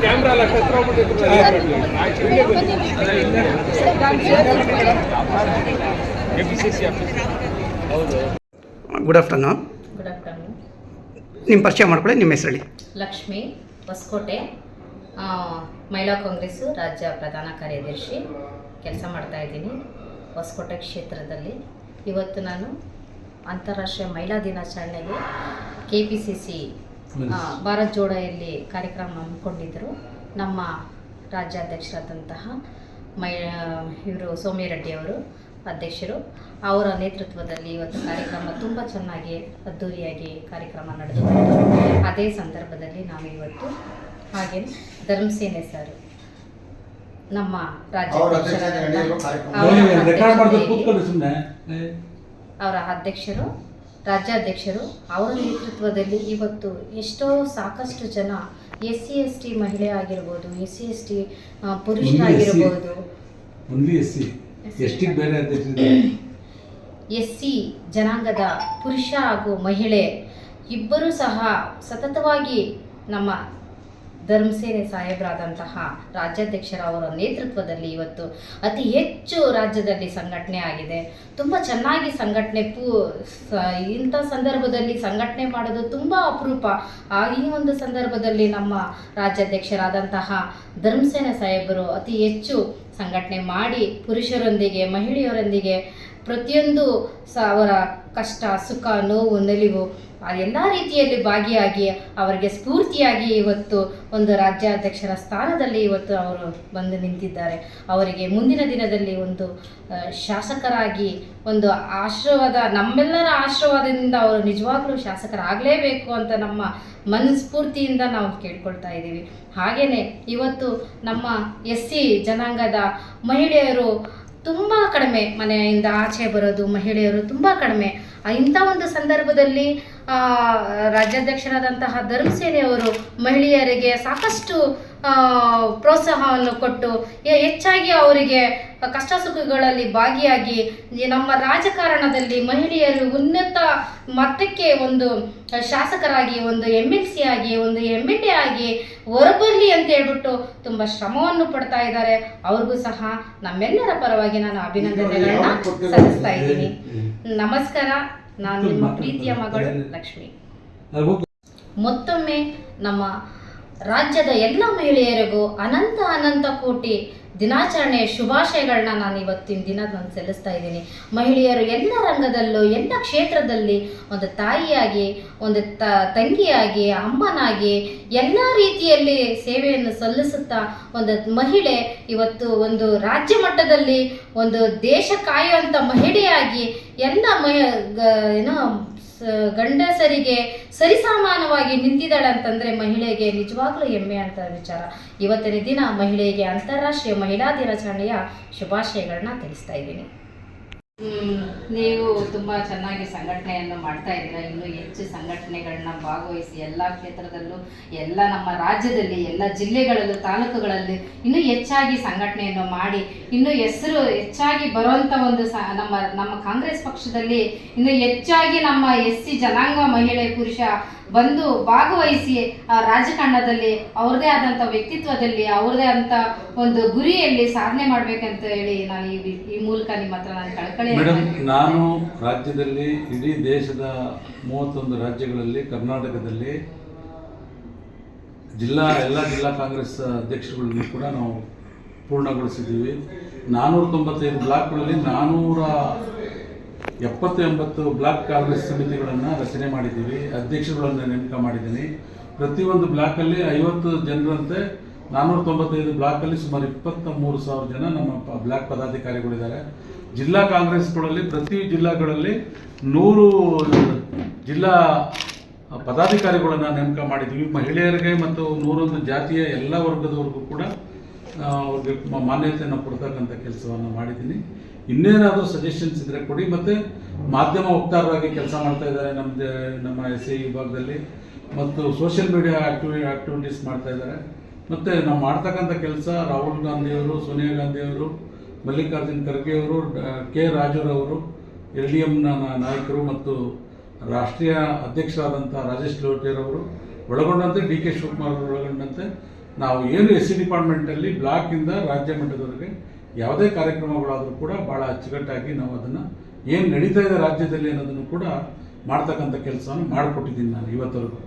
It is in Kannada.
ಕ್ಯಾಮ್ರಾ ಎಲ್ಲ ಕತ್ರ ಗುಡ್ ಆಫ್ಟರ್ನೂನ್ ಗುಡ್ ಆಫ್ಟರ್ನೂನ್ ನಿಮ್ಮ ಪರಿಚಯ ಮಾಡ್ಕೊಳ್ಳಿ ನಿಮ್ಮ ಹೆಸರು ಹೇಳಿ ಲಕ್ಷ್ಮಿ ಹೊಸಕೋಟೆ ಆ, ಮಹಿಳಾ ಕಾಂಗ್ರೆಸ್ ರಾಜ್ಯ ಪ್ರಧಾನ ಕಾರ್ಯದರ್ಶಿ. ಕೆಲಸ ಮಾಡ್ತಾ ಇದ್ದೀನಿ ಹೊಸಕೋಟೆ ಕ್ಷೇತ್ರದಲ್ಲಿ. ಇವತ್ತು ನಾನು ಅಂತಾರಾಷ್ಟ್ರೀಯ ಮಹಿಳಾ ದಿನಾಚರಣೆಗೆ K P C C Bharat ಜೋಡೋಯಲ್ಲಿ ಕಾರ್ಯಕ್ರಮ ಹಮ್ಮಿಕೊಂಡಿದ್ದರು. ನಮ್ಮ ರಾಜ್ಯಾಧ್ಯಕ್ಷರಾದಂತಹ ಮೈ ಇವರು ಸೋಮ್ಯರೆಡ್ಡಿಯವರು ಅಧ್ಯಕ್ಷರು. ಅವರ ನೇತೃತ್ವದಲ್ಲಿ ಇವತ್ತು ಕಾರ್ಯಕ್ರಮ ತುಂಬ ಚೆನ್ನಾಗಿ ಅದ್ಧೂರಿಯಾಗಿ ಕಾರ್ಯಕ್ರಮ ನಡೆದು ಅದೇ ಸಂದರ್ಭದಲ್ಲಿ ನಾವು ಇವತ್ತು ಹಾಗೆ ಧರ್ಮಸೇನೆ ಸರ್ ನಮ್ಮ ಅವ್ರ ಅಧ್ಯಕ್ಷರು ರಾಜ್ಯಾಧ್ಯಕ್ಷರು ಅವರ ನೇತೃತ್ವದಲ್ಲಿ ಇವತ್ತು ಎಷ್ಟೋ ಸಾಕಷ್ಟು ಜನ ಎಸ್ ಸಿ ಎಸ್ ಟಿ ಮಹಿಳೆ ಆಗಿರ್ಬೋದು. ಎಸ್ ಸಿ ಎಸ್ ಟಿ ಪುರುಷರಾಗಿರ್ಬೋದು ಎಸ್ ಸಿ ಜನಾಂಗದ ಪುರುಷ ಹಾಗೂ ಮಹಿಳೆ ಇಬ್ಬರೂ ಸಹ ಸತತವಾಗಿ ನಮ್ಮ ಧರ್ಮಸೇನೆ ಸಾಹೇಬರಾದಂತಹ ರಾಜ್ಯಾಧ್ಯಕ್ಷರ ಅವರ ನೇತೃತ್ವದಲ್ಲಿ ಇವತ್ತು ಅತಿ ಹೆಚ್ಚು ರಾಜ್ಯದಲ್ಲಿ ಸಂಘಟನೆ ಆಗಿದೆ. ತುಂಬ ಚೆನ್ನಾಗಿ ಸಂಘಟನೆ ಪೂ ಇಂಥ ಸಂದರ್ಭದಲ್ಲಿ ಸಂಘಟನೆ ಮಾಡೋದು ತುಂಬ ಅಪರೂಪ. ಆ ಈ ಒಂದು ಸಂದರ್ಭದಲ್ಲಿ ನಮ್ಮ ರಾಜ್ಯಾಧ್ಯಕ್ಷರಾದಂತಹ ಧರ್ಮಸೇನೆ ಸಾಹೇಬರು ಅತಿ ಹೆಚ್ಚು ಸಂಘಟನೆ ಮಾಡಿ ಪುರುಷರೊಂದಿಗೆ, ಮಹಿಳೆಯರೊಂದಿಗೆ ಪ್ರತಿಯೊಂದು ಸ ಅವರ ಕಷ್ಟ, ಸುಖ, ನೋವು, ನಲಿವು ಆ ಎಲ್ಲ ರೀತಿಯಲ್ಲಿ ಭಾಗಿಯಾಗಿ ಅವರಿಗೆ ಸ್ಫೂರ್ತಿಯಾಗಿ ಇವತ್ತು ಒಂದು ರಾಜ್ಯಾಧ್ಯಕ್ಷರ ಸ್ಥಾನದಲ್ಲಿ ಇವತ್ತು ಅವರು ಬಂದು ನಿಂತಿದ್ದಾರೆ. ಅವರಿಗೆ ಮುಂದಿನ ದಿನದಲ್ಲಿ ಒಂದು ಶಾಸಕರಾಗಿ ಒಂದು ಆಶೀರ್ವಾದ, ನಮ್ಮೆಲ್ಲರ ಆಶೀರ್ವಾದದಿಂದ ಅವರು ನಿಜವಾಗ್ಲೂ ಶಾಸಕರಾಗಲೇಬೇಕು ಅಂತ ನಮ್ಮ ಮನಸ್ಫೂರ್ತಿಯಿಂದ ನಾವು ಕೇಳ್ಕೊಳ್ತಾ ಇದ್ದೀವಿ. ಹಾಗೆಯೇ ಇವತ್ತು ನಮ್ಮ ಎಸ್ ಸಿ ಜನಾಂಗದ ಮಹಿಳೆಯರು ತುಂಬ ಕಡಿಮೆ ಮನೆಯಿಂದ ಆಚೆ ಬರೋದು, ಮಹಿಳೆಯರು ತುಂಬ ಕಡಿಮೆ. ಇಂಥ ಒಂದು ಸಂದರ್ಭದಲ್ಲಿ ರಾಜ್ಯಾಧ್ಯಕ್ಷರಾದಂತಹ ಧರ್ಮಸೇನೆಯವರು ಮಹಿಳೆಯರಿಗೆ ಸಾಕಷ್ಟು ಪ್ರೋತ್ಸಾಹವನ್ನು ಕೊಟ್ಟು ಹೆಚ್ಚಾಗಿ ಅವರಿಗೆ ಕಷ್ಟ ಸುಖಗಳಲ್ಲಿ ಭಾಗಿಯಾಗಿ ನಮ್ಮ ರಾಜಕಾರಣದಲ್ಲಿ ಮಹಿಳೆಯರು ಉನ್ನತ ಮಟ್ಟಕ್ಕೆ ಒಂದು ಶಾಸಕರಾಗಿ ಒಂದು ಎಂ ಎಲ್ ಸಿ ಆಗಿ ಒಂದು ಎಂ ಎಲ್ ಎ ಆಗಿ ಹೊರಬರಲಿ ಅಂತ ಹೇಳ್ಬಿಟ್ಟು ತುಂಬ ಶ್ರಮವನ್ನು ಪಡ್ತಾ ಇದ್ದಾರೆ. ಅವ್ರಿಗೂ ಸಹ ನಮ್ಮೆಲ್ಲರ ಪರವಾಗಿ ನಾನು ಅಭಿನಂದನೆಗಳನ್ನ ಸಲ್ಲಿಸ್ತಾ ಇದ್ದೀನಿ. ನಮಸ್ಕಾರ. ನಾನು ನಿಮ್ಮ ಪ್ರೀತಿಯ ಮಗಳು ಲಕ್ಷ್ಮಿ. ಮತ್ತೊಮ್ಮೆ ನಮ್ಮ ರಾಜ್ಯದ ಎಲ್ಲ ಮಹಿಳೆಯರಿಗೂ ಅನಂತ ಅನಂತ ಕೋಟಿ ದಿನಾಚರಣೆಯ ಶುಭಾಶಯಗಳನ್ನ ನಾನು ಇವತ್ತಿನ ದಿನ ನಾನು ಸಲ್ಲಿಸ್ತಾ ಇದ್ದೀನಿ. ಮಹಿಳೆಯರು ಎಲ್ಲ ರಂಗದಲ್ಲೂ, ಎಲ್ಲ ಕ್ಷೇತ್ರದಲ್ಲಿ ಒಂದು ತಾಯಿಯಾಗಿ, ಒಂದು ತ, ತಂಗಿಯಾಗಿ ಅಮ್ಮನಾಗಿ ಎಲ್ಲ ರೀತಿಯಲ್ಲಿ ಸೇವೆಯನ್ನು ಸಲ್ಲಿಸುತ್ತಾ ಒಂದು ಮಹಿಳೆ ಇವತ್ತು ಒಂದು ರಾಜ್ಯ ಮಟ್ಟದಲ್ಲಿ ಒಂದು ದೇಶ ಕಾಯುವಂಥ ಮಹಿಳೆಯಾಗಿ ಎಲ್ಲ ಮಹ ಏನೋ ಗಂಡಸರಿಗೆ ಸರಿಸಮಾನವಾಗಿ ನಿಂತಿದ್ದಾಳೆ ಅಂತಂದ್ರೆ ಮಹಿಳೆಗೆ ನಿಜವಾಗ್ಲೂ ಹೆಮ್ಮೆ ಅಂತ ವಿಚಾರ. ಇವತ್ತಿನ ದಿನ ಮಹಿಳೆಗೆ ಅಂತಾರಾಷ್ಟ್ರೀಯ ಮಹಿಳಾ ದಿನಾಚರಣೆಯ ಶುಭಾಶಯಗಳನ್ನ ತಿಳಿಸ್ತಾ ಇದ್ದೀನಿ. ನೀವು ತುಂಬ ಚೆನ್ನಾಗಿ ಸಂಘಟನೆಯನ್ನು ಮಾಡ್ತಾ ಇದ್ದೀರಾ. ಇನ್ನೂ ಹೆಚ್ಚು ಸಂಘಟನೆಗಳನ್ನ ಭಾಗವಹಿಸಿ ಎಲ್ಲ ಕ್ಷೇತ್ರದಲ್ಲೂ, ಎಲ್ಲ ನಮ್ಮ ರಾಜ್ಯದಲ್ಲಿ, ಎಲ್ಲ ಜಿಲ್ಲೆಗಳಲ್ಲೂ, ತಾಲೂಕುಗಳಲ್ಲಿ ಇನ್ನೂ ಹೆಚ್ಚಾಗಿ ಸಂಘಟನೆಯನ್ನು ಮಾಡಿ, ಇನ್ನೂ ಹೆಸರು ಹೆಚ್ಚಾಗಿ ಬರುವಂಥ ಒಂದು ನಮ್ಮ ನಮ್ಮ ಕಾಂಗ್ರೆಸ್ ಪಕ್ಷದಲ್ಲಿ ಇನ್ನೂ ಹೆಚ್ಚಾಗಿ ನಮ್ಮ ಎಸ್ ಸಿ ಜನಾಂಗ ಮಹಿಳೆ, ಪುರುಷ ಬಂದು ಭಾಗವಹಿಸಿ ಆ ರಾಜಕಾರಣದಲ್ಲಿ ಅವ್ರದೇ ಆದಂಥ ವ್ಯಕ್ತಿತ್ವದಲ್ಲಿ ಅವ್ರದೇ ಆದಂಥ ಒಂದು ಗುರಿಯಲ್ಲಿ ಸಾಧನೆ ಮಾಡ್ಬೇಕಂತ ಹೇಳಿ ನಾನು ಈ ಈ ಮೂಲಕ ನಿಮ್ಮ ಹತ್ರ ನಾನು ಕಳ್ಕಳಿ ಮೇಡಮ್ ನಾನು ರಾಜ್ಯದಲ್ಲಿ ಇಡೀ ದೇಶದ ಮೂವತ್ತೊಂದು ರಾಜ್ಯಗಳಲ್ಲಿ ಕರ್ನಾಟಕದಲ್ಲಿ ಜಿಲ್ಲಾ ಎಲ್ಲ ಜಿಲ್ಲಾ ಕಾಂಗ್ರೆಸ್ ಅಧ್ಯಕ್ಷರುಗಳನ್ನು ಕೂಡ ನಾವು ಪೂರ್ಣಗೊಳಿಸಿದ್ದೀವಿ. ನಾನ್ನೂರ ತೊಂಬತ್ತೈದು ಬ್ಲಾಕ್ಗಳಲ್ಲಿ ನಾನ್ನೂರ ಎಪ್ಪತ್ತು ಎಂಬತ್ತು ಬ್ಲಾಕ್ ಕಾಂಗ್ರೆಸ್ ಸಮಿತಿಗಳನ್ನು ರಚನೆ ಮಾಡಿದ್ದೀವಿ, ಅಧ್ಯಕ್ಷರುಗಳನ್ನು ನೇಮಕ ಮಾಡಿದ್ದೀನಿ. ಪ್ರತಿಯೊಂದು ಬ್ಲಾಕಲ್ಲಿ ಐವತ್ತು ಜನರಂತೆ ನಾನ್ನೂರ ತೊಂಬತ್ತೈದು ಬ್ಲಾಕಲ್ಲಿ ಸುಮಾರು ಇಪ್ಪತ್ತ ಮೂರು ಸಾವಿರ ಜನ ನಮ್ಮ ಬ್ಲಾಕ್ ಪದಾಧಿಕಾರಿಗಳಿದ್ದಾರೆ. ಜಿಲ್ಲಾ ಕಾಂಗ್ರೆಸ್ಗಳಲ್ಲಿ, ಪ್ರತಿ ಜಿಲ್ಲಾಗಳಲ್ಲಿ ನೂರು ಜಿಲ್ಲಾ ಪದಾಧಿಕಾರಿಗಳನ್ನು ನೇಮಕ ಮಾಡಿದ್ದೀವಿ. ಮಹಿಳೆಯರಿಗೆ ಮತ್ತು ನೂರೊಂದು ಜಾತಿಯ ಎಲ್ಲ ವರ್ಗದವರೆಗೂ ಕೂಡ ಅವ್ರಿಗೆ ಮಾನ್ಯತೆಯನ್ನು ಕೊಡ್ತಕ್ಕಂಥ ಕೆಲಸವನ್ನು ಮಾಡಿದ್ದೀನಿ. ಇನ್ನೇನಾದರೂ ಸಜೆಷನ್ಸ್ ಇದ್ದರೆ ಕೊಡಿ, ಮತ್ತು ಮಾಧ್ಯಮ ವಕ್ತಾರರಾಗಿ ಕೆಲಸ ಮಾಡ್ತಾ ಇದ್ದಾರೆ ನಮ್ಮದು ನಮ್ಮ ಎಸ್ ಐ ವಿಭಾಗದಲ್ಲಿ, ಮತ್ತು ಸೋಷಿಯಲ್ ಮೀಡಿಯಾ ಆಕ್ಟಿವಿ ಆಕ್ಟಿವಿಟೀಸ್ ಮಾಡ್ತಾ ಇದ್ದಾರೆ. ಮತ್ತು ನಾವು ಮಾಡ್ತಕ್ಕಂಥ ಕೆಲಸ ರಾಹುಲ್ ಗಾಂಧಿಯವರು ಸೋನಿಯಾ ಗಾಂಧಿಯವರು ಮಲ್ಲಿಕಾರ್ಜುನ್ ಖರ್ಗೆ ಅವರು ಕೆ ರಾಜುರವರು ಎಲ್ ಡಿ ಎಮ್ನ ನಾಯಕರು ಮತ್ತು ರಾಷ್ಟ್ರೀಯ ಅಧ್ಯಕ್ಷರಾದಂಥ ರಾಜೇಶ್ ಲೋಟೇರವರು ಒಳಗೊಂಡಂತೆ ಡಿ ಕೆ ಶಿವಕುಮಾರ್ ಒಳಗೊಂಡಂತೆ ನಾವು ಏನು ಎಸ್ ಸಿ ಡಿಪಾರ್ಟ್ಮೆಂಟಲ್ಲಿ ಬ್ಲಾಕಿಂದ ರಾಜ್ಯ ಮಟ್ಟದವರೆಗೆ ಯಾವುದೇ ಕಾರ್ಯಕ್ರಮಗಳಾದರೂ ಕೂಡ ಭಾಳ ಅಚ್ಚುಕಟ್ಟಾಗಿ ನಾವು ಅದನ್ನು ಏನು ನಡೀತಾ ಇದೆ ರಾಜ್ಯದಲ್ಲಿ ಅನ್ನೋದನ್ನು ಕೂಡ ಮಾಡ್ತಕ್ಕಂಥ ಕೆಲಸವನ್ನು ಮಾಡಿಕೊಟ್ಟಿದ್ದೀನಿ ನಾನು ಇವತ್ತವರೆಗೂ